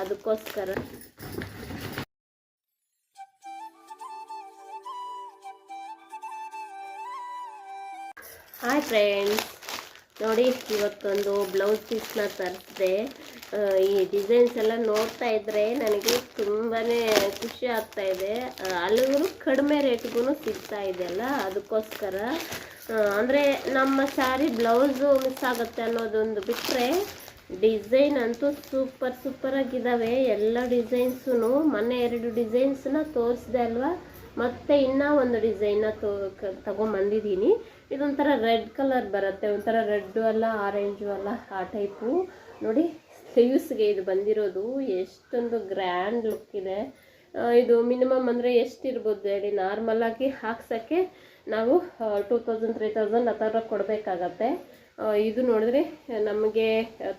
ಅದಕ್ಕೋಸ್ಕರ. Hi friends ನೋಡಿ, ಇವತ್ತೊಂದು ಬ್ಲೌಸ್ ಪೀಸ್ನ ತರಿಸಿದೆ. ಈ ಡಿಸೈನ್ಸ್ ಎಲ್ಲ ನೋಡ್ತಾ ಇದ್ರೆ ನನಗೆ ತುಂಬಾ ಖುಷಿ ಆಗ್ತಾ ಇದೆ. ಅಲ್ಲಿಗೂ ಕಡಿಮೆ ರೇಟ್ಗೂ ಸಿಗ್ತಾ ಇದೆಯಲ್ಲ ಅದಕ್ಕೋಸ್ಕರ. ಅಂದರೆ ನಮ್ಮ ಸ್ಯಾರಿ ಬ್ಲೌಸು ಮಿಸ್ ಆಗುತ್ತೆ ಅನ್ನೋದೊಂದು ಬಿಟ್ಟರೆ ಡಿಸೈನ್ ಅಂತೂ ಸೂಪರ್ ಸೂಪರಾಗಿದ್ದಾವೆ ಎಲ್ಲ ಡಿಸೈನ್ಸೂ ಮೊನ್ನೆ ಎರಡು ಡಿಸೈನ್ಸನ್ನ ತೋರಿಸಿದೆ ಅಲ್ವಾ? ಮತ್ತೆ ಇನ್ನೂ ಒಂದು ಡಿಸೈನ್ನ ತೋ ತಗೊಂಬಂದಿದ್ದೀನಿ ಇದೊಂಥರ ರೆಡ್ ಕಲರ್ ಬರುತ್ತೆ, ಒಂಥರ ರೆಡ್ಡು ಅಲ್ಲ ಆರೆಂಜು ಅಲ್ಲ, ಆ ಟೈಪು ನೋಡಿ ಸ್ಲೀವ್ಸ್ಗೆ ಇದು ಬಂದಿರೋದು. ಎಷ್ಟೊಂದು ಗ್ರ್ಯಾಂಡ್ ಲುಕ್ ಇದೆ. ಇದು ಮಿನಿಮಮ್ ಅಂದರೆ ಎಷ್ಟಿರ್ಬೋದು ಹೇಳಿ? ನಾರ್ಮಲಾಗಿ ಹಾಕ್ಸೋಕ್ಕೆ ನಾವು ಟೂ ತೌಸಂಡ್ ತ್ರೀ ತೌಸಂಡ್ ಆ ಥರ ಕೊಡಬೇಕಾಗತ್ತೆ. ಇದು ನೋಡಿದ್ರೆ ನಮಗೆ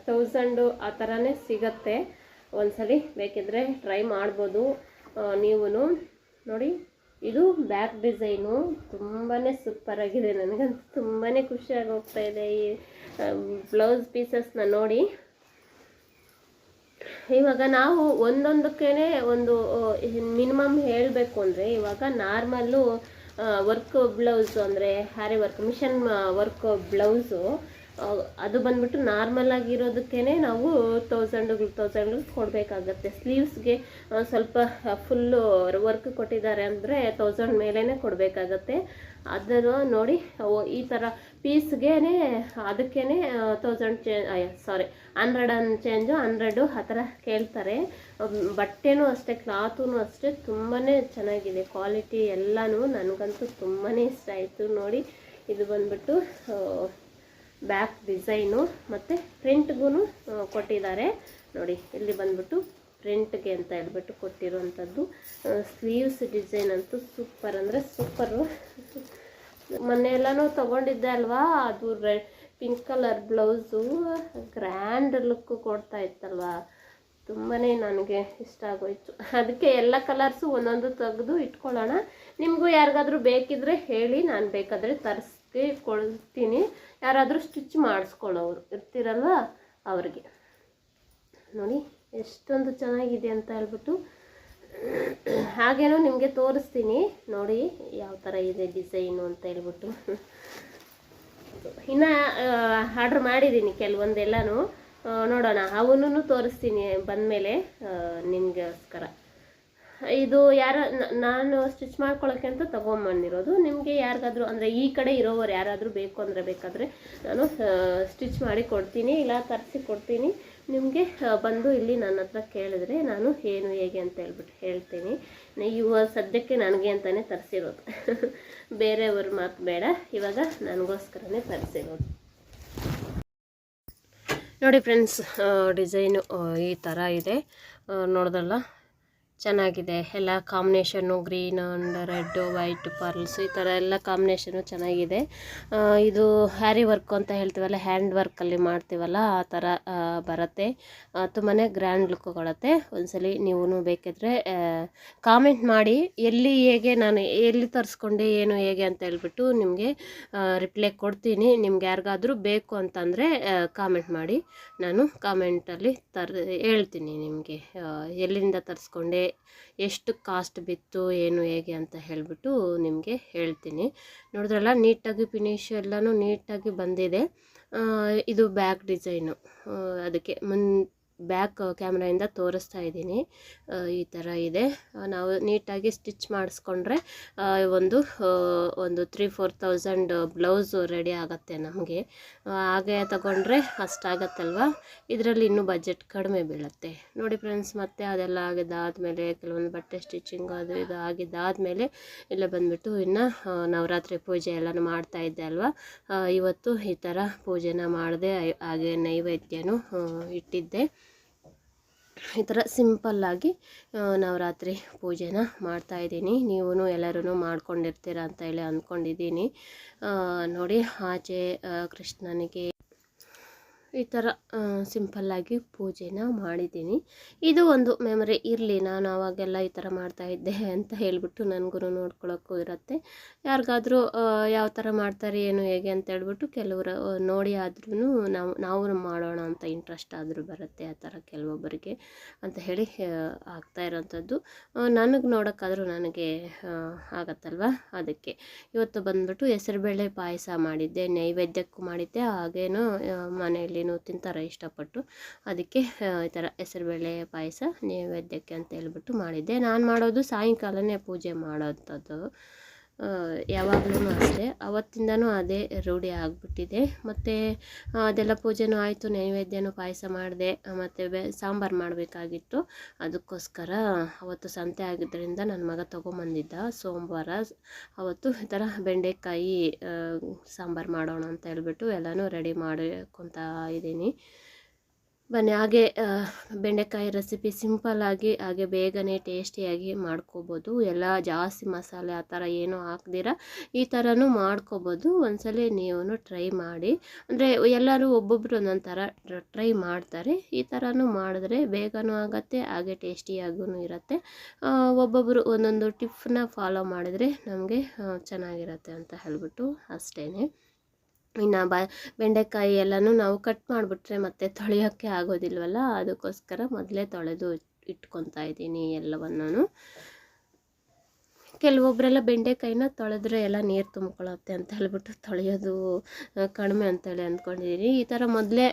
ತೌಸಂಡು ಆ ಥರನೇ ಸಿಗತ್ತೆ. ಒಂದ್ಸಲಿ ಬೇಕಿದ್ರೆ ಟ್ರೈ ಮಾಡ್ಬೋದು. ನೀವು ನೋಡಿ, ಇದು ಬ್ಯಾಕ್ ಡಿಸೈನು. ತುಂಬಾ ಸೂಪರ್ ಆಗಿದೆ. ನನಗಂತೂ ತುಂಬಾ ಖುಷಿಯಾಗಿ ಹೋಗ್ತಾ ಇದೆ ಈ ಬ್ಲೌಸ್ ಪೀಸಸ್ನ ನೋಡಿ. ಇವಾಗ ನಾವು ಒಂದೊಂದಕ್ಕೇ ಒಂದು ಮಿನಿಮಮ್ ಹೇಳಬೇಕು ಅಂದರೆ ಇವಾಗ ನಾರ್ಮಲ್ಲು ವರ್ಕ್ ಬ್ಲೌಸು ಅಂದರೆ heavy work machine work blouse ಅದು ಬಂದ್ಬಿಟ್ಟು ನಾರ್ಮಲ್ ಆಗಿರೋದಕ್ಕೇ ನಾವು ತೌಸಂಡ್ ತೌಸಂಡ್ ಕೊಡಬೇಕಾಗತ್ತೆ. ಸ್ಲೀವ್ಸ್ಗೆ ಸ್ವಲ್ಪ ಫುಲ್ಲು ವರ್ಕ್ ಕೊಟ್ಟಿದ್ದಾರೆ ಅಂದರೆ ತೌಸಂಡ್ ಮೇಲೇ ಕೊಡಬೇಕಾಗತ್ತೆ. ಅದನ್ನು ನೋಡಿ ಈ ಥರ ಪೀಸ್ಗೆ ಅದಕ್ಕೇ ತೌಸಂಡ್ ಚೇ ಸಾರಿ ಹಂಡ್ರೆಡ್ ಅನ್ ಚೇಂಜು ಹಂಡ್ರೆಡು ಆ ಥರ ಕೇಳ್ತಾರೆ ಬಟ್ಟೆನೂ ಅಷ್ಟೇ ಕ್ಲಾತೂ ಅಷ್ಟೇ ತುಂಬಾ ಚೆನ್ನಾಗಿದೆ. ಕ್ವಾಲಿಟಿ ಎಲ್ಲನೂ ನನಗಂತೂ ತುಂಬಾ ಇಷ್ಟ ಆಯಿತು ನೋಡಿ. ಇದು ಬಂದ್ಬಿಟ್ಟು ಬ್ಯಾಕ್ ಡಿಸೈನು ಮತ್ತು ಪ್ರಿಂಟ್ಗೂ ಕೊಟ್ಟಿದ್ದಾರೆ. ನೋಡಿ, ಇಲ್ಲಿ ಬಂದ್ಬಿಟ್ಟು ಪ್ರಿಂಟ್ಗೆ ಅಂತ ಹೇಳ್ಬಿಟ್ಟು ಕೊಟ್ಟಿರುವಂಥದ್ದು. ಸ್ಲೀವ್ಸ್ ಡಿಸೈನ್ ಅಂತೂ ಸೂಪರ್ ಅಂದರೆ ಸೂಪರು ಮೊನ್ನೆ ಎಲ್ಲನೂ ತೊಗೊಂಡಿದ್ದೆ ಅಲ್ವಾ? ಅದು pink colour blouse grand look ಕೊಡ್ತಾ ಇತ್ತಲ್ವ? ತುಂಬಾ ನನಗೆ ಇಷ್ಟ ಆಗೋಯ್ತು. ಅದಕ್ಕೆ ಎಲ್ಲ ಕಲರ್ಸು ಒಂದೊಂದು ತೆಗೆದು ಇಟ್ಕೊಳ್ಳೋಣ. ನಿಮಗೂ ಯಾರಿಗಾದ್ರೂ ಬೇಕಿದ್ರೆ ಹೇಳಿ, ನಾನು ಬೇಕಾದರೆ ತರಿಸಿ ಕೊಡ್ತೀನಿ. ಯಾರಾದರೂ ಸ್ಟಿಚ್ ಮಾಡಿಸ್ಕೊಳ್ಳೋರು ಇರ್ತೀರಲ್ವ ಅವ್ರಿಗೆ. ನೋಡಿ, ಎಷ್ಟೊಂದು ಚೆನ್ನಾಗಿದೆ ಅಂತ ಹೇಳ್ಬಿಟ್ಟು ಹಾಗೇನೋ ನಿಮಗೆ ತೋರಿಸ್ತೀನಿ. ನೋಡಿ, ಯಾವ ಥರ ಇದೆ ಡಿಸೈನು ಅಂತ ಹೇಳ್ಬಿಟ್ಟು. ಇನ್ನು ಆರ್ಡ್ರ್ ಮಾಡಿದ್ದೀನಿ ಕೆಲವೊಂದೆಲ್ಲನೂ. ನೋಡೋಣ. ಅವನ್ನೂ ತೋರಿಸ್ತೀನಿ ಬಂದಮೇಲೆ ನಿಮಗೋಸ್ಕರ. ಇದು ಯಾರ ನಾನು ಸ್ಟಿಚ್ ಮಾಡ್ಕೊಳ್ಳೋಕ್ಕೆ ಅಂತ ತೊಗೊಂಬಂದಿರೋದು. ನಿಮಗೆ ಯಾರಿಗಾದ್ರೂ, ಅಂದರೆ ಈ ಕಡೆ ಇರೋವ್ರು ಯಾರಾದರೂ ಬೇಕು ಅಂದರೆ ಬೇಕಾದರೆ, ನಾನು ಸ್ಟಿಚ್ ಮಾಡಿ ಕೊಡ್ತೀನಿ. ಇಲ್ಲ, ತರಿಸಿ ಕೊಡ್ತೀನಿ. ನಿಮಗೆ ಬಂದು ಇಲ್ಲಿ ನನ್ನ ಹತ್ರ ಕೇಳಿದ್ರೆ ನಾನು ಏನು, ಹೇಗೆ ಅಂತ ಹೇಳ್ಬಿಟ್ಟು ಹೇಳ್ತೀನಿ. ಇವ ಸದ್ಯಕ್ಕೆ ನನಗೆ ಅಂತಲೇ ತರಿಸಿರೋದು. ಬೇರೆಯವ್ರ ಮಾತು ಬೇಡ, ಇವಾಗ ನನಗೋಸ್ಕರನೇ ತರಿಸಿರೋದು. ನೋಡಿ ಫ್ರೆಂಡ್ಸ್ ಡಿಸೈನು ಈ ಥರ ಇದೆ. ನೋಡ್ದಲ್ಲ ಚೆನ್ನಾಗಿದೆ. ಎಲ್ಲ combination green and red white pearls ಈ ಥರ ಎಲ್ಲ ಕಾಂಬಿನೇಷನು ಚೆನ್ನಾಗಿದೆ. ಇದು ಹ್ಯಾರಿ ವರ್ಕ್ ಅಂತ ಹೇಳ್ತೀವಲ್ಲ ಹ್ಯಾಂಡ್ ವರ್ಕಲ್ಲಿ ಮಾಡ್ತೀವಲ್ಲ, ಆ ಥರ ಬರುತ್ತೆ. ತುಂಬಾ ಗ್ರ್ಯಾಂಡ್ ಲುಕ್ ಕೊಡುತ್ತೆ. ಒಂದ್ಸಲಿ ನೀವು ಬೇಕಿದ್ರೆ ಕಾಮೆಂಟ್ ಮಾಡಿ, ಎಲ್ಲಿ ಹೇಗೆ ನಾನು, ಎಲ್ಲಿ ತರಿಸ್ಕೊಂಡೆ, ಏನು ಹೇಗೆ ಅಂತ ಹೇಳ್ಬಿಟ್ಟು ನಿಮಗೆ ರಿಪ್ಲೈ ಕೊಡ್ತೀನಿ. ನಿಮ್ಗೆ ಯಾರಿಗಾದರೂ ಬೇಕು ಅಂತಂದರೆ ಕಾಮೆಂಟ್ ಮಾಡಿ. ನಾನು ಕಾಮೆಂಟಲ್ಲಿ ತರ್, ಹೇಳ್ತೀನಿ ನಿಮಗೆ ಎಲ್ಲಿಂದ ತರಿಸ್ಕೊಂಡೆ ಎಷ್ಟು ಕಾಸ್ಟ್ ಬಿತ್ತು, ಏನು ಹೇಗೆ ಅಂತ ಹೇಳಿಬಿಟ್ಟು ನಿಮಗೆ ಹೇಳ್ತೀನಿ. ನೋಡಿದ್ರಲ್ಲ, ನೀಟಾಗಿ ಫಿನಿಶ್ ಎಲ್ಲನೂ ನೀಟಾಗಿ ಬಂದಿದೆ. ಇದು ಬ್ಯಾಕ್ ಡಿಸೈನು ಅದಕ್ಕೆ ಮುನ್ ಬ್ಯಾಕ್ ಕ್ಯಾಮ್ರಾಯಿಂದ ತೋರಿಸ್ತಾ ಇದ್ದೀನಿ. ಈ ಥರ ಇದೆ. ನಾವು ನೀಟಾಗಿ ಸ್ಟಿಚ್ ಮಾಡಿಸ್ಕೊಂಡ್ರೆ ಒಂದು ಒಂದು three four thousand blouse ready ಆಗುತ್ತೆ ನಮಗೆ. ಹಾಗೆ ತಗೊಂಡ್ರೆ ಅಷ್ಟಾಗತ್ತಲ್ವ ಇದರಲ್ಲಿ ಇನ್ನೂ ಬಜೆಟ್ ಕಡಿಮೆ ಬೀಳುತ್ತೆ. ನೋಡಿ ಫ್ರೆಂಡ್ಸ್ ಮತ್ತೆ ಅದೆಲ್ಲ ಆಗಿದ್ದಾದಮೇಲೆ, ಕೆಲವೊಂದು ಬಟ್ಟೆ ಸ್ಟಿಚಿಂಗ್ ಅದು ಇದು ಆಗಿದ್ದಾದಮೇಲೆ, ಇಲ್ಲ ಬಂದ್ಬಿಟ್ಟು ಇನ್ನು ನವರಾತ್ರಿ ಪೂಜೆ ಎಲ್ಲನೂ ಮಾಡ್ತಾ ಇದ್ದೆ ಅಲ್ವಾ? ಇವತ್ತು ಈ ಥರ ಪೂಜೆನ ಮಾಡಿದೆ, ಹಾಗೆ ನೈವೇದ್ಯನೂ ಇಟ್ಟಿದ್ದೆ. ಈ ಥರ ಸಿಂಪಲ್ಲಾಗಿ ನವರಾತ್ರಿ ಪೂಜೆನ ಮಾಡ್ತಾಯಿದ್ದೀನಿ ನೀವೂ ಎಲ್ಲರೂ ಮಾಡ್ಕೊಂಡಿರ್ತೀರ ಅಂತ ಹೇಳಿ ಅಂದ್ಕೊಂಡಿದ್ದೀನಿ. ನೋಡಿ, ಆಚೆ ಕೃಷ್ಣನಿಗೆ ಈ ಥರ ಸಿಂಪಲ್ಲಾಗಿ ಪೂಜೆನ ಮಾಡಿದ್ದೀನಿ. ಇದು ಒಂದು ಮೆಮೊರಿ ಇರಲಿ ನಾನು ಆವಾಗೆಲ್ಲ ಈ ಥರ ಮಾಡ್ತಾಯಿದ್ದೆ ಅಂತ ಹೇಳಿಬಿಟ್ಟು ನನಗೂ ನೋಡ್ಕೊಳ್ಳೋಕ್ಕೂ ಇರುತ್ತೆ. ಯಾರಿಗಾದ್ರೂ ಯಾವ ಥರ ಮಾಡ್ತಾರೆ, ಏನು, ಹೇಗೆ ಅಂತ ಹೇಳ್ಬಿಟ್ಟು ಕೆಲವರು ನೋಡಿ ಆದ್ರೂ ನಾವು ನಾವು ಮಾಡೋಣ ಅಂತ ಇಂಟ್ರೆಸ್ಟ್ ಆದರೂ ಬರುತ್ತೆ ಆ ಥರ ಕೆಲವೊಬ್ಬರಿಗೆ ಅಂತ ಹೇಳಿ ಆಗ್ತಾ ಇರೋಂಥದ್ದು. ನನಗೆ ನೋಡೋಕ್ಕಾದರೂ ನನಗೆ ಆಗತ್ತಲ್ವ ಅದಕ್ಕೆ. ಇವತ್ತು ಬಂದ್ಬಿಟ್ಟು ಹೆಸರುಬೇಳೆ ಪಾಯಸ ಮಾಡಿದ್ದೆ, ನೈವೇದ್ಯಕ್ಕೂ ಮಾಡಿದ್ದೆ, ಹಾಗೇನು ಮನೆಯಲ್ಲಿ ತಿಂತಾರೆ ಇಷ್ಟಪಟ್ಟು. ಅದಕ್ಕೆ ಈ ಥರ ಹೆಸರುಬೇಳೆ ಪಾಯಸ ನೈವೇದ್ಯಕ್ಕೆ ಅಂತ ಹೇಳ್ಬಿಟ್ಟು ಮಾಡಿದ್ದೆ. ನಾನು ಮಾಡೋದು ಸಾಯಂಕಾಲನೇ ಪೂಜೆ ಮಾಡೋಂಥದ್ದು. ಯಾವಾಗಲೂ ಅಷ್ಟೇ. ಅವತ್ತಿಂದನೂ ಅದೇ ರೂಢಿ ಆಗಿಬಿಟ್ಟಿದೆ. ಮತ್ತು ಅದೆಲ್ಲ ಪೂಜೆನೂ ಆಯಿತು, ನೈವೇದ್ಯನೂ ಪಾಯಸ ಮಾಡಿದೆ ಮತ್ತು ಬೆ, ಸಾಂಬಾರು ಮಾಡಬೇಕಾಗಿತ್ತು. ಅದಕ್ಕೋಸ್ಕರ ಅವತ್ತು ಸಂತೆ ಆಗಿದ್ದರಿಂದ ನನ್ನ ಮಗ ತೊಗೊಂಬಂದಿದ್ದ. ಸೋಮವಾರ ಅವತ್ತು ಈ ಥರ ಬೆಂಡೆಕಾಯಿ ಸಾಂಬಾರು ಮಾಡೋಣ ಅಂತ ಹೇಳ್ಬಿಟ್ಟು ಎಲ್ಲನೂ ರೆಡಿ ಮಾಡ್ಕೊತಾ ಇದ್ದೀನಿ. ಬನ್ನಿ, ಹಾಗೆ ಬೆಂಡೆಕಾಯಿ ರೆಸಿಪಿ ಸಿಂಪಲ್ಲಾಗಿ ಹಾಗೆ ಬೇಗನೆ ಟೇಸ್ಟಿಯಾಗಿ ಮಾಡ್ಕೋಬೋದು. ಎಲ್ಲ ಜಾಸ್ತಿ ಮಸಾಲೆ ಆ ಥರ ಏನೂ ಹಾಕ್ದಿರ, ಈ ಥರನೂ ಮಾಡ್ಕೋಬೋದು. ಒಂದ್ಸಲ ನೀವು ಟ್ರೈ ಮಾಡಿ. ಅಂದರೆ ಎಲ್ಲರೂ ಒಬ್ಬೊಬ್ಬರು ಒಂದೊಂದು ಥರ ಟ್ರೈ ಮಾಡ್ತಾರೆ. ಈ ಥರನೂ ಮಾಡಿದ್ರೆ ಬೇಗನೂ ಆಗುತ್ತೆ, ಹಾಗೆ ಟೇಸ್ಟಿಯಾಗೂ ಇರುತ್ತೆ. ಒಬ್ಬೊಬ್ಬರು ಒಂದೊಂದು ಟಿಪ್ನ ಫಾಲೋ ಮಾಡಿದರೆ ನಮಗೆ ಚೆನ್ನಾಗಿರುತ್ತೆ ಅಂತ ಹೇಳ್ಬಿಟ್ಟು ಅಷ್ಟೇ ಇನ್ನು ಬ, ಬೆಂಡೆಕಾಯಿ ಎಲ್ಲನೂ ನಾವು ಕಟ್ ಮಾಡಿಬಿಟ್ರೆ ಮತ್ತೆ ತೊಳೆಯೋಕ್ಕೆ ಆಗೋದಿಲ್ವಲ್ಲ, ಅದಕ್ಕೋಸ್ಕರ ಮೊದಲೇ ತೊಳೆದು ಇಟ್ಕೊತಾ ಇದ್ದೀನಿ ಎಲ್ಲವನ್ನೂ ಕೆಲವೊಬ್ಬರೆಲ್ಲ ಬೆಂಡೆಕಾಯಿನ ತೊಳೆದ್ರೆ ಎಲ್ಲ ನೀರು ತುಂಬ್ಕೊಳ್ಳುತ್ತೆ ಅಂತ ಹೇಳ್ಬಿಟ್ಟು ತೊಳೆಯೋದು ಕಡಿಮೆ ಅಂತೇಳಿ ಅಂದ್ಕೊಂಡಿದ್ದೀನಿ ಈ ಥರ ಮೊದಲೇ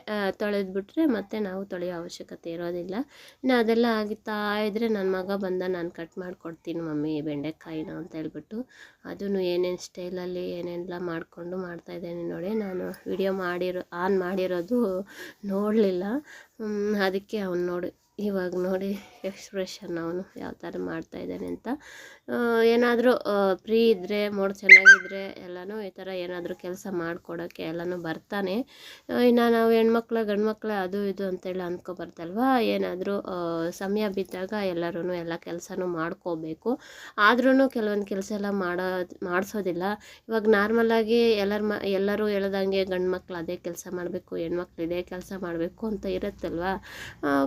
ತೊಳೆದ್ಬಿಟ್ರೆ ಮತ್ತೆ ನಾವು ತೊಳೆಯೋ ಅವಶ್ಯಕತೆ ಇರೋದಿಲ್ಲ. ಇನ್ನು ಅದೆಲ್ಲ ಆಗಿತ್ತಾ ಇದ್ದರೆ ನನ್ನ ಮಗ ಬಂದ ನಾನು ಕಟ್ ಮಾಡಿಕೊಡ್ತೀನಿ ಮಮ್ಮಿ ಬೆಂಡೆಕಾಯಿನ ಅಂತ ಹೇಳ್ಬಿಟ್ಟು. ಅದನ್ನು ಏನೇನು ಸ್ಟೈಲಲ್ಲಿ ಏನೆಲ್ಲ ಮಾಡಿಕೊಂಡು ಮಾಡ್ತಾಯಿದ್ದೇನೆ ನೋಡಿ. ನಾನು ವಿಡಿಯೋ ಮಾಡಿರೋ ಆನ್ ಮಾಡಿರೋದು ನೋಡಲಿಲ್ಲ. ಅದಕ್ಕೆ ಅವ್ನು ನೋಡಿ, ಇವಾಗ ನೋಡಿ ಎಕ್ಸ್ಪ್ರೆಷನ್ ಅವನು ಯಾವ ಥರ ಮಾಡ್ತಾಯಿದ್ದಾನೆ ಅಂತ. ಏನಾದರೂ ಫ್ರೀ ಇದ್ದರೆ ಮೂಡ್ ಚೆನ್ನಾಗಿದ್ದರೆ ಎಲ್ಲನೂ ಈ ಥರ ಏನಾದರೂ ಕೆಲಸ ಮಾಡಿಕೊಡೋಕ್ಕೆ ಎಲ್ಲನೂ ಬರ್ತಾನೆ. ಇನ್ನು ನಾವು ಹೆಣ್ಮಕ್ಳ ಗಂಡು ಮಕ್ಳ ಅದು ಇದು ಅಂತೇಳಿ ಅಂದ್ಕೊಬಾರ್ದಲ್ವ? ಏನಾದರೂ ಸಮಯ ಬಿದ್ದಾಗ ಎಲ್ಲರೂ ಎಲ್ಲ ಕೆಲಸನೂ ಮಾಡ್ಕೋಬೇಕು. ಆದ್ರೂ ಕೆಲವೊಂದು ಕೆಲಸ ಎಲ್ಲ ಮಾಡೋ, ಮಾಡಿಸೋದಿಲ್ಲ. ಇವಾಗ ನಾರ್ಮಲಾಗಿ ಎಲ್ಲರ ಮ, ಎಲ್ಲರೂ ಹೇಳ್ದಂಗೆ ಗಂಡು ಮಕ್ಳು ಅದೇ ಕೆಲಸ ಮಾಡಬೇಕು, ಹೆಣ್ಮಕ್ಳು ಇದೇ ಕೆಲಸ ಮಾಡಬೇಕು ಅಂತ ಇರುತ್ತಲ್ವ?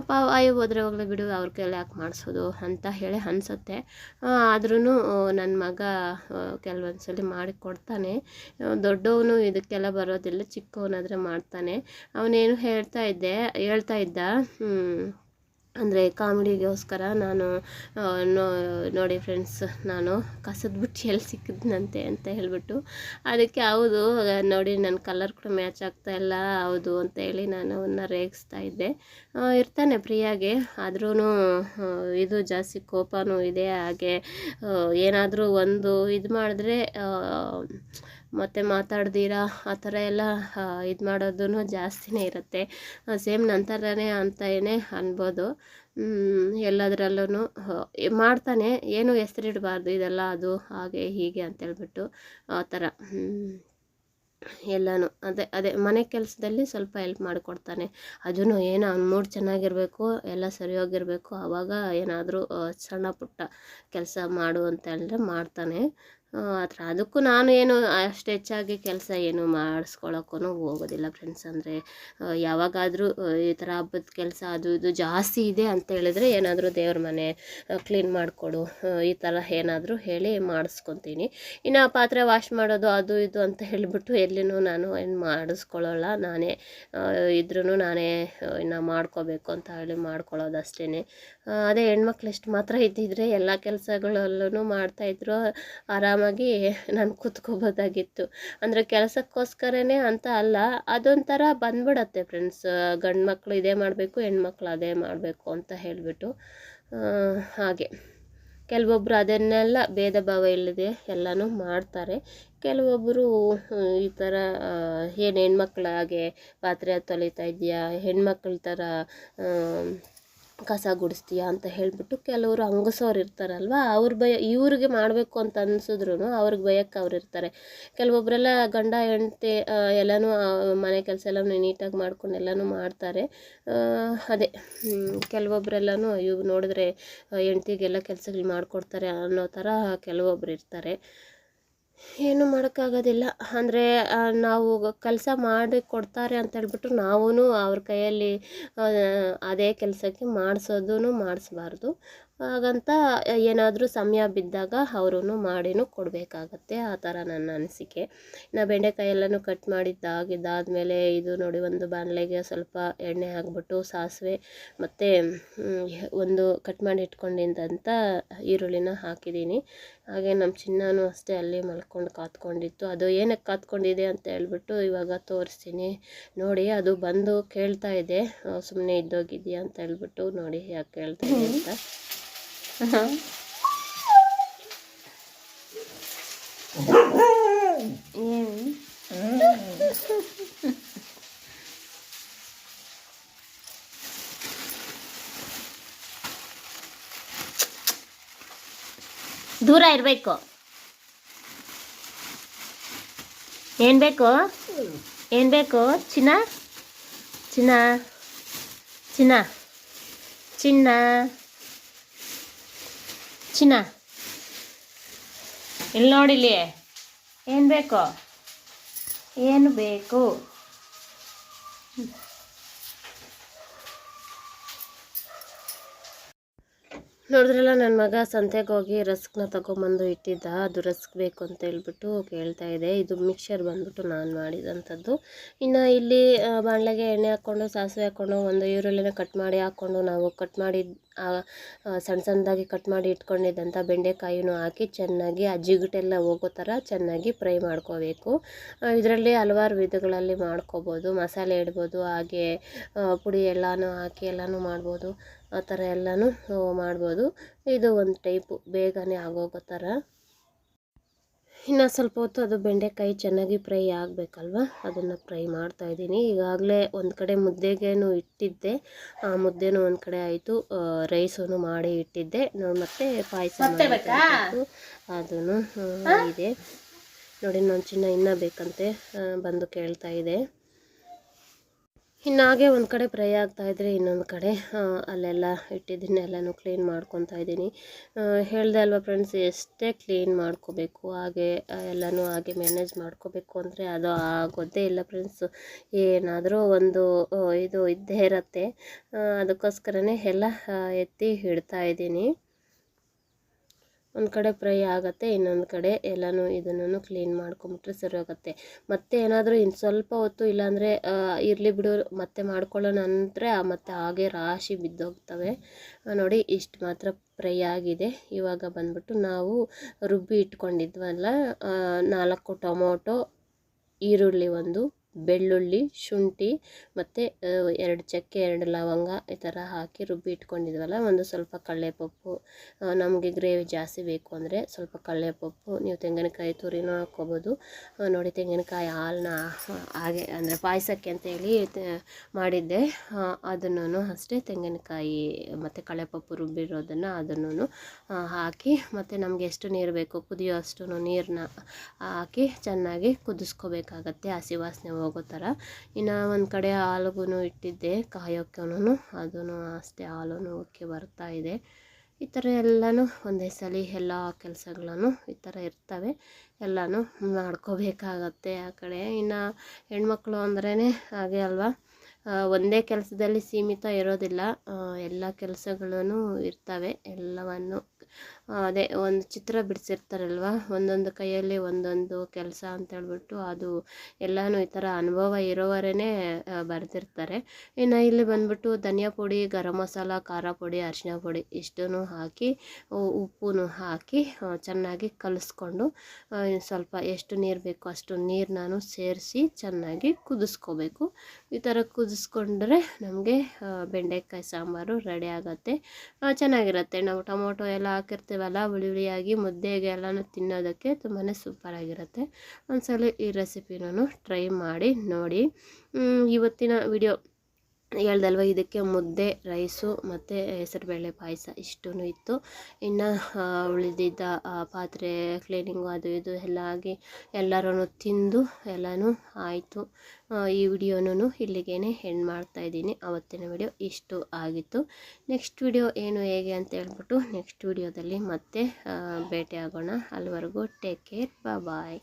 ಪಾ ಅಯ್ಯೋ, ಹೋದ್ರೆ ಹೋಗ್ಲಿ ಬಿಡು, ಅವ್ರ ಕೈಲಿ ಯಾಕೆ ಮಾಡಿಸೋದು ಅಂತ ಹೇಳಿ ಅನ್ಸುತ್ತೆ. ಆದ್ರೂ ನನ್ನ ಮಗ ಕೆಲವೊಂದು ಸಲ ಮಾಡಿ ಕೊಡ್ತಾನೆ ದೊಡ್ಡವನು ಇದಕ್ಕೆಲ್ಲ ಬರೋದಿಲ್ಲ, ಚಿಕ್ಕವನಾದರೆ ಮಾಡ್ತಾನೆ. ಅವನೇನು ಹೇಳ್ತಾ ಇದ್ದೆ, ಹೇಳ್ತಾ ಇದ್ದ ಅಂದರೆ ಕಾಮಿಡಿಗೋಸ್ಕರ ನಾನು ನೋಡಿ ಫ್ರೆಂಡ್ಸ್ ನಾನು ಕಸದ ಬುಟ್ಟಿ ಎಲ್ಲಿ ಸಿಕ್ಕಿದ್ನಂತೆ ಅಂತ ಹೇಳಿಬಿಟ್ಟು ಅದಕ್ಕೆ ಹೌದು ನೋಡಿ ನನ್ನ ಕಲರ್ ಕೂಡ ಮ್ಯಾಚ್ ಆಗ್ತಾ ಇಲ್ಲ, ಹೌದು ಅಂತ ಹೇಳಿ ನಾನು ಅವನ್ನ ರೇಗಿಸ್ತಾ ಇದ್ದೆ. ಇರ್ತಾನೆ ಫ್ರೀಯಾಗಿ ಆದ್ರೂ ಇದು ಜಾಸ್ತಿ ಕೋಪನೂ ಇದೆ, ಹಾಗೆ ಏನಾದರೂ ಒಂದು ಇದು ಮಾಡಿದ್ರೆ ಮತ್ತು ಮಾತಾಡ್ದಿರಾ? ಆ ಥರ ಎಲ್ಲ ಇದು ಮಾಡೋದು ಜಾಸ್ತಿನೇ ಇರುತ್ತೆ. ಸೇಮ್ ನನ್ನ ಅಂತ ಏನೇ ಅನ್ಬೋದು. ಎಲ್ಲದರಲ್ಲೂ ಮಾಡ್ತಾನೆ. ಏನು ಹೆಸರಿಡಬಾರ್ದು ಇದೆಲ್ಲ, ಅದು, ಹಾಗೆ, ಹೀಗೆ ಅಂತೇಳ್ಬಿಟ್ಟು, ಆ ಥರ. ಎಲ್ಲನೂ. ಅದೇ ಅದೇ, ಮನೆ ಕೆಲಸದಲ್ಲಿ ಸ್ವಲ್ಪ ಹೆಲ್ಪ್ ಮಾಡಿಕೊಡ್ತಾನೆ. ಅದೂ ಏನು, ಅವ್ನ ಮೂಡ್ ಚೆನ್ನಾಗಿರಬೇಕು, ಎಲ್ಲ ಸರಿಯೋಗಿರಬೇಕು, ಆವಾಗ ಏನಾದರೂ ಸಣ್ಣ ಪುಟ್ಟ ಕೆಲಸ ಮಾಡು ಅಂತ ಹೇಳಿದ್ರೆ ಮಾಡ್ತಾನೆ. ಹತ್ರ ಅದಕ್ಕೂ ನಾನು ಏನು ಅಷ್ಟು ಹೆಚ್ಚಾಗಿ ಕೆಲಸ ಏನು ಮಾಡಿಸ್ಕೊಳಕ್ಕೂ ಹೋಗೋದಿಲ್ಲ ಫ್ರೆಂಡ್ಸ್ ಅಂದರೆ ಯಾವಾಗಾದರೂ ಈ ಥರ ಹಬ್ಬದ ಕೆಲಸ ಅದು ಇದು ಜಾಸ್ತಿ ಇದೆ ಅಂತ ಹೇಳಿದ್ರೆ ಏನಾದರೂ ದೇವ್ರ ಮನೆ ಕ್ಲೀನ್ ಮಾಡಿಕೊಡು ಈ ಥರ ಏನಾದರೂ ಹೇಳಿ ಮಾಡಿಸ್ಕೊತೀನಿ. ಇನ್ನು ಪಾತ್ರೆ ವಾಶ್ ಮಾಡೋದು ಅದು ಇದು ಅಂತ ಹೇಳಿಬಿಟ್ಟು ಎಲ್ಲಿನೂ ನಾನು ಏನು ಮಾಡಿಸ್ಕೊಳ್ಳೋಲ್ಲ ನಾನೇ ಇದ್ರೂ ನಾನೇ ಇನ್ನು ಮಾಡ್ಕೋಬೇಕು ಅಂತ ಹೇಳಿ ಮಾಡ್ಕೊಳ್ಳೋದು ಅಷ್ಟೇ ಅದೇ ಹೆಣ್ಮಕ್ಳು ಎಷ್ಟು ಮಾತ್ರ ಇದ್ದಿದ್ರೆ ಎಲ್ಲ ಕೆಲಸಗಳಲ್ಲೂ ಮಾಡ್ತಾಯಿದ್ರು ಆರಾಮಾಗಿ ನಾನು ಕೂತ್ಕೋಬೋದಾಗಿತ್ತು. ಅಂದರೆ ಕೆಲಸಕ್ಕೋಸ್ಕರನೇ ಅಂತ ಅಲ್ಲ, ಅದೊಂಥರ ಬಂದ್ಬಿಡತ್ತೆ ಫ್ರೆಂಡ್ಸ್ ಗಂಡು ಮಕ್ಕಳು ಇದೇ ಮಾಡಬೇಕು, ಹೆಣ್ಮಕ್ಳು ಅದೇ ಮಾಡಬೇಕು ಅಂತ ಹೇಳಿಬಿಟ್ಟು. ಹಾಗೆ. ಕೆಲವೊಬ್ಬರು ಅದನ್ನೆಲ್ಲ ಭೇದ ಭಾವ ಇಲ್ಲದೆ ಎಲ್ಲನೂ ಮಾಡ್ತಾರೆ. ಕೆಲವೊಬ್ಬರು ಈ ಥರ ಏನು ಹೆಣ್ಮಕ್ಳಾಗೆ ಪಾತ್ರೆ ತೊಳಿತಾ ಇದೆಯಾ ಹೆಣ್ಮಕ್ಳ ಥರ ಕಸ ಗುಡಿಸ್ತೀಯಾ ಅಂತ ಹೇಳಿಬಿಟ್ಟು ಕೆಲವರು ಹಂಗಸೋರು ಇರ್ತಾರಲ್ವ? ಅವ್ರ ಭಯ, ಇವ್ರಿಗೆ ಮಾಡಬೇಕು ಅಂತ ಅನ್ಸಿದ್ರು ಅವ್ರಿಗೆ ಭಯಕ್ಕೆ ಅವ್ರು ಇರ್ತಾರೆ. ಕೆಲವೊಬ್ಬರೆಲ್ಲ ಗಂಡ, ಹೆಂಡತಿ ಎಲ್ಲನೂ ಮನೆ ಕೆಲಸ ಎಲ್ಲ ನೀಟಾಗಿ ಮಾಡ್ಕೊಂಡು ಎಲ್ಲನೂ ಮಾಡ್ತಾರೆ. ಅದೇ ಕೆಲವೊಬ್ಬರೆಲ್ಲನೂ ಇವ್ರು ನೋಡಿದ್ರೆ ಹೆಂಡ್ತಿಗೆಲ್ಲ ಕೆಲಸಗಳು ಮಾಡಿಕೊಡ್ತಾರೆ ಅನ್ನೋ ಥರ ಕೆಲವೊಬ್ರು ಇರ್ತಾರೆ. ಏನು ಮಾಡೋಕ್ಕಾಗೋದಿಲ್ಲ. ಅಂದರೆ ನಾವು ಕೆಲಸ ಮಾಡಿ ಕೊಡ್ತಾರೆ ಅಂತ ಹೇಳ್ಬಿಟ್ಟು ನಾವೂ ಅವ್ರ ಕೈಯಲ್ಲಿ ಅದೇ ಕೆಲಸಕ್ಕೆ ಮಾಡಿಸೋದೂ ಮಾಡಿಸ್ಬಾರ್ದು. ಹಾಗಂತ, ಏನಾದರೂ ಸಮಯ ಬಿದ್ದಾಗ ಅವ್ರೂ ಮಾಡಿನೂ ಕೊಡಬೇಕಾಗತ್ತೆ, ಆ ಥರ ನನ್ನ ಅನಿಸಿಕೆ. ಇನ್ನು ಬೆಂಡೆಕಾಯಿ ಎಲ್ಲನೂ ಕಟ್ ಮಾಡಿದ್ದಾಗಿದ್ದಾದಮೇಲೆ ಇದು ನೋಡಿ ಒಂದು ಬಾಣಲೆಗೆ ಸ್ವಲ್ಪ ಎಣ್ಣೆ ಹಾಕ್ಬಿಟ್ಟು ಸಾಸಿವೆ ಮತ್ತು ಒಂದು ಕಟ್ ಮಾಡಿ ಇಟ್ಕೊಂಡಿದ್ದಂಥ ಈರುಳ್ಳಿನ ಹಾಕಿದ್ದೀನಿ. ಹಾಗೆ ನಮ್ಮ ಚಿನ್ನನೂ ಅಷ್ಟೇ ಅಲ್ಲಿ ಮಲ್ಕೊಂಡು ಕಾತ್ಕೊಂಡಿತ್ತು. ಅದು ಏನಕ್ಕೆ ಕಾತ್ಕೊಂಡಿದೆ ಅಂತ ಹೇಳ್ಬಿಟ್ಟು ಇವಾಗ ತೋರಿಸ್ತೀನಿ. ನೋಡಿ, ಅದು ಬಂದು ಕೇಳ್ತಾ ಇದೆ. ಸುಮ್ಮನೆ ಇದ್ದೋಗಿದೆಯಾ ಅಂತ ಹೇಳ್ಬಿಟ್ಟು ನೋಡಿ ಯಾಕೆ ಕೇಳ್ತಾ ಇದೆ ಅಂತ. ದೂರ ಇರಬೇಕು ಏನು ಬೇಕು ಏನು ಬೇಕು ಚಿನ್ನ ಚಿನ್ನ ಚಿನ್ನ ಚಿನ್ನ ಚಿನ್ನ ಇಲ್ಲಿ ನೋಡಿಲಿ? ಏನು ಬೇಕು? ಏನು ಬೇಕು? ನೋಡಿದ್ರಲ್ಲ ನನ್ನ ಮಗ ಸಂತೆಗೆ ಹೋಗಿ ರಸ್ಕ್ನ ತಗೊಂಬಂದು ಇಟ್ಟಿದ್ದ. ಅದು ರಸ್ಕ್ ಬೇಕು ಅಂತ ಹೇಳ್ಬಿಟ್ಟು ಕೇಳ್ತಾ ಇದೆ. ಇದು ಮಿಕ್ಸರ್ ಬಂದ್ಬಿಟ್ಟು ನಾನು ಮಾಡಿದಂಥದ್ದು. ಇನ್ನು ಇಲ್ಲಿ ಬಾಣಲೆಗೆ ಎಣ್ಣೆ ಹಾಕ್ಕೊಂಡು ಸಾಸಿವೆ ಹಾಕ್ಕೊಂಡು ಒಂದು ಈರುಳ್ಳಿನ ಕಟ್ ಮಾಡಿ ಹಾಕ್ಕೊಂಡು ನಾವು ಕಟ್ ಮಾಡಿ ಸಣ್ಣ ಸಣ್ಣದಾಗಿ ಕಟ್ ಮಾಡಿ ಇಟ್ಕೊಂಡಿದ್ದಂಥ ಬೆಂಡೆಕಾಯಿನೂ ಹಾಕಿ ಚೆನ್ನಾಗಿ ಆ ಜಿಗುಟೆಲ್ಲ ಹೋಗೋ ಥರ ಚೆನ್ನಾಗಿ ಫ್ರೈ ಮಾಡ್ಕೋಬೇಕು. ಇದರಲ್ಲಿ ಹಲವಾರು ವಿಧಗಳಲ್ಲಿ ಮಾಡ್ಕೋಬೋದು. ಮಸಾಲೆ ಇಡ್ಬೋದು, ಹಾಗೆ ಪುಡಿ ಎಲ್ಲನೂ ಹಾಕಿ ಎಲ್ಲನೂ ಮಾಡ್ಬೋದು. ಆ ಥರ ಎಲ್ಲನೂ ಮಾಡ್ಬೋದು. ಇದು ಒಂದು ಟೈಪು, ಬೇಗನೆ ಆಗೋಗೋ ಥರ. ಇನ್ನು ಸ್ವಲ್ಪ ಹೊತ್ತು ಅದು ಬೆಂಡೆಕಾಯಿ ಚೆನ್ನಾಗಿ ಫ್ರೈ ಆಗಬೇಕಲ್ವ? ಅದನ್ನು ಫ್ರೈ ಮಾಡ್ತಾ ಇದ್ದೀನಿ. ಈಗಾಗಲೇ ಒಂದು ಕಡೆ ಮುದ್ದೆಗೇನು ಇಟ್ಟಿದ್ದೆ. ಆ ಮುದ್ದೆನೂ ಒಂದು ಕಡೆ ಆಯಿತು. ರೈಸೂ ಮಾಡಿ ಇಟ್ಟಿದ್ದೆ. ನೋಡಿ ಮತ್ತೆ ಪಾಯಸ ಅದನ್ನು ಇದೆ. ನೋಡಿ ನಾನು ಚಿನ್ನ ಇನ್ನೂ ಬೇಕಂತೆ ಬಂದು ಕೇಳ್ತಾ ಇದೆ. ಇನ್ನು ಹಾಗೆ ಒಂದು ಕಡೆ ಫ್ರೈ ಆಗ್ತಾ ಇದ್ರೆ ಇನ್ನೊಂದು ಕಡೆ ಅಲ್ಲೆಲ್ಲ ಇಟ್ಟಿದ್ದೀನಿ ಎಲ್ಲನೂ ಕ್ಲೀನ್ ಮಾಡ್ಕೊತಾ ಇದ್ದೀನಿ. ಹೇಳ್ದೆ ಅಲ್ವಾ ಫ್ರೆಂಡ್ಸ್ ಎಷ್ಟೇ ಕ್ಲೀನ್ ಮಾಡ್ಕೋಬೇಕು, ಹಾಗೆ ಎಲ್ಲನೂ ಹಾಗೆ ಮ್ಯಾನೇಜ್ ಮಾಡ್ಕೋಬೇಕು ಅಂದರೆ ಅದು ಆಗೋದೇ ಇಲ್ಲ ಫ್ರೆಂಡ್ಸ್ ಏನಾದರೂ ಒಂದು ಇದು ಇದ್ದೇ ಇರತ್ತೆ. ಅದಕ್ಕೋಸ್ಕರನೇ ಎಲ್ಲ ಎತ್ತಿ ಇಡ್ತಾ ಇದ್ದೀನಿ. ಒಂದು ಕಡೆ ಫ್ರೈ ಆಗುತ್ತೆ, ಇನ್ನೊಂದು ಕಡೆ ಎಲ್ಲನೂ ಇದನ್ನು ಕ್ಲೀನ್ ಮಾಡ್ಕೊಂಬಿಟ್ರೆ ಸರಿ ಹೋಗುತ್ತೆ. ಮತ್ತೆ ಏನಾದರೂ ಇನ್ನು ಸ್ವಲ್ಪ ಹೊತ್ತು ಇಲ್ಲಾಂದರೆ ಇರಲಿ ಬಿಡು, ಮತ್ತೆ ಮಾಡ್ಕೊಳ್ಳೋಣ ಅಂದರೆ ಮತ್ತೆ ಹಾಗೆ ರಾಶಿ ಬಿದ್ದೋಗ್ತವೆ. ನೋಡಿ ಇಷ್ಟು ಮಾತ್ರ ಫ್ರೈ ಆಗಿದೆ. ಇವಾಗ ಬಂದ್ಬಿಟ್ಟು ನಾವು ರುಬ್ಬಿ ಇಟ್ಕೊಂಡಿದ್ವಲ್ಲ ನಾಲ್ಕು ಟೊಮೊಟೊ, ಈರುಳ್ಳಿ ಒಂದು ಬೆಳ್ಳುಳ್ಳಿ, ಶುಂಠಿ ಮತ್ತು ಎರಡು ಚಕ್ಕೆ, ಎರಡು ಲವಂಗ ಈ ಥರ ಹಾಕಿ ರುಬ್ಬಿ ಇಟ್ಕೊಂಡಿದ್ವಲ್ಲ, ಒಂದು ಸ್ವಲ್ಪ ಕಡಲೆಪಪ್ಪು ನಮಗೆ ಗ್ರೇವಿ ಜಾಸ್ತಿ ಬೇಕು ಅಂದರೆ ಸ್ವಲ್ಪ ಕಡಲೆಪಪ್ಪು ನೀವು ತೆಂಗಿನಕಾಯಿ ತುರಿನೂ ಹಾಕ್ಕೋಬೋದು. ನೋಡಿ ತೆಂಗಿನಕಾಯಿ ಹಾಲನ್ನ ಹಾಗೆ ಅಂದರೆ ಪಾಯಸಕ್ಕೆ ಅಂತೇಳಿ ಮಾಡಿದ್ದೆ. ಅದನ್ನು ಅಷ್ಟೇ ತೆಂಗಿನಕಾಯಿ ಮತ್ತು ಕಡಲೆಪಪ್ಪು ರುಬ್ಬಿರೋದನ್ನು ಅದನ್ನು ಹಾಕಿ ಮತ್ತು ನಮಗೆ ಎಷ್ಟು ನೀರು ಬೇಕು, ಕುದಿಯೋ ಅಷ್ಟು ನೀರನ್ನ ಹಾಕಿ ಚೆನ್ನಾಗಿ ಕುದಿಸ್ಕೋಬೇಕಾಗತ್ತೆ. ಹಸಿ ವಾಸನೆ ಹೋಗೋ ಥರ ಇನ್ನು ಒಂದು ಕಡೆ ಹಾಲುಗೂ ಇಟ್ಟಿದ್ದೆ ಕಾಯೋಕ್ಕೂ ಅದೂ ಅಷ್ಟೇ ಹಾಲು ಉಕ್ಕಿ ಬರ್ತಾ ಇದೆ. ಈ ಥರ ಎಲ್ಲನೂ ಒಂದೇ ಸಲ ಎಲ್ಲ ಕೆಲಸಗಳನ್ನು ಈ ಥರ ಇರ್ತವೆ. ಎಲ್ಲನೂ ಮಾಡ್ಕೋಬೇಕಾಗತ್ತೆ ಆ ಕಡೆ. ಇನ್ನು ಹೆಣ್ಮಕ್ಳು ಅಂದ್ರೇ ಹಾಗೆ ಅಲ್ವಾ? ಒಂದೇ ಕೆಲಸದಲ್ಲಿ ಸೀಮಿತ ಇರೋದಿಲ್ಲ. ಎಲ್ಲ ಕೆಲಸಗಳೂ ಇರ್ತವೆ, ಎಲ್ಲವನ್ನು ಅದೇ ಒಂದು ಚಿತ್ರ ಬಿಡಿಸಿರ್ತಾರಲ್ವ? ಒಂದೊಂದು ಕೈಯಲ್ಲಿ ಒಂದೊಂದು ಕೆಲಸ ಅಂತ ಹೇಳ್ಬಿಟ್ಟು ಅದು ಎಲ್ಲನೂ ಈ ಥರ ಅನುಭವ ಇರೋವರೇ ಬರೆದಿರ್ತಾರೆ. ಇನ್ನು ಇಲ್ಲಿ ಬಂದ್ಬಿಟ್ಟು ಧನಿಯಾ ಪುಡಿ, ಗರಂ ಮಸಾಲ, ಖಾರ ಪುಡಿ ಅರಿಶಿನ ಪುಡಿ ಇಷ್ಟನ್ನು ಹಾಕಿ ಉಪ್ಪು ಹಾಕಿ ಚೆನ್ನಾಗಿ ಕಲಿಸ್ಕೊಂಡು ಸ್ವಲ್ಪ ಎಷ್ಟು ನೀರು ಬೇಕೋ ಅಷ್ಟು ನೀರು ನಾನು ಸೇರಿಸಿ ಚೆನ್ನಾಗಿ ಕುದಿಸ್ಕೋಬೇಕು. ಈ ಥರ ಕುದಿಸ್ಕೊಂಡ್ರೆ ನಮಗೆ ಬೆಂಡೆಕಾಯಿ ಸಾಂಬಾರು ರೆಡಿ ಆಗುತ್ತೆ. ಚೆನ್ನಾಗಿರುತ್ತೆ. ನಾವು ಟೊಮೊಟೊ ಎಲ್ಲ ಹಾಕಿರ್ತೀವಲ್ಲ ಹುಳಿ ಹುಳಿಯಾಗಿ ಮುದ್ದೆಗೆ ಎಲ್ಲನೂ ತಿನ್ನೋದಕ್ಕೆ ತುಂಬಾ ಸೂಪರಾಗಿರುತ್ತೆ ಒಂದ್ಸಲ ಈ ರೆಸಿಪಿನೂ ಟ್ರೈ ಮಾಡಿ ನೋಡಿ. ಇವತ್ತಿನ ವಿಡಿಯೋ ಹೇಳ್ದಲ್ವ, ಇದಕ್ಕೆ ಮುದ್ದೆ, ರೈಸು ಮತ್ತು ಹೆಸರುಬೇಳೆ ಪಾಯಸ ಇಷ್ಟೂ ಇತ್ತು. ಇನ್ನು ಉಳಿದಿದ್ದ ಪಾತ್ರೆ ಕ್ಲೀನಿಂಗು ಅದು ಇದು ಎಲ್ಲ ಆಗಿ ಎಲ್ಲರೂ ತಿಂದು ಎಲ್ಲನೂ ಆಯಿತು. ಈ ವಿಡಿಯೋನೂ ಇಲ್ಲಿಗೇ ಹೆಣ್ಣು ಮಾಡ್ತಾಯಿದ್ದೀನಿ ಅವತ್ತಿನ ವಿಡಿಯೋ ಇಷ್ಟು ಆಗಿತ್ತು. ನೆಕ್ಸ್ಟ್ ವಿಡಿಯೋ ಏನು, ಹೇಗೆ ಅಂತ ಹೇಳ್ಬಿಟ್ಟು ನೆಕ್ಸ್ಟ್ ವಿಡಿಯೋದಲ್ಲಿ ಮತ್ತೆ ಭೇಟಿ ಆಗೋಣ ಅಲ್ಲಿವರೆಗೂ ಟೇಕ್ ಕೇರ್ ಬಾಯ್